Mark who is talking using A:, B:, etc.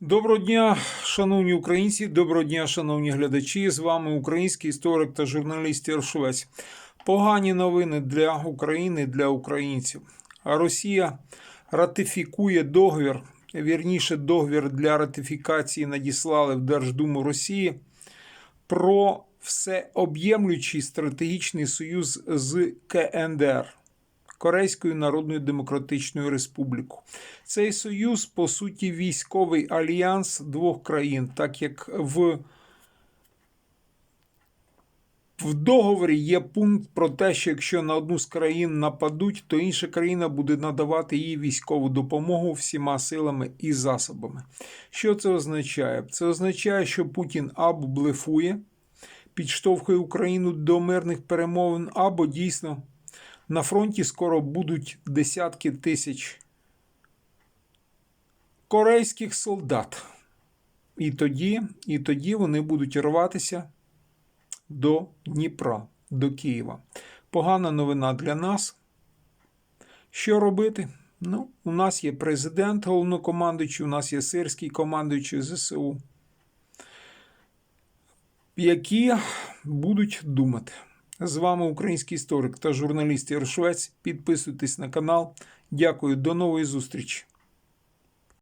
A: Доброго дня, шановні українці, доброго дня, шановні глядачі. З вами український історик та журналіст Єршовець. Погані новини для України, для українців. Росія ратифікує договір, вірніше, договір для ратифікації надіслали в Держдуму Росії про всеоб'ємлючий стратегічний союз з КНДР. Корейською Народною Демократичною Республікою. Цей союз, по суті, військовий альянс двох країн, так як в, в договорі є пункт про те, що якщо на одну з країн нападуть, то інша країна буде надавати їй військову допомогу всіма силами і засобами. Що це означає? Це означає, що Путін або блефує, підштовхує Україну до мирних перемовин, або дійсно. На фронті скоро будуть десятки тисяч корейських солдат. І тоді, і тоді вони будуть рватися до Дніпра, до Києва. Погана новина для нас. Що робити? Ну, у нас є президент головнокомандуючий, у нас є сирський командуючий ЗСУ, які будуть думати. З вами український історик та журналіст Єршвець. Підписуйтесь на канал. Дякую, до нової зустрічі.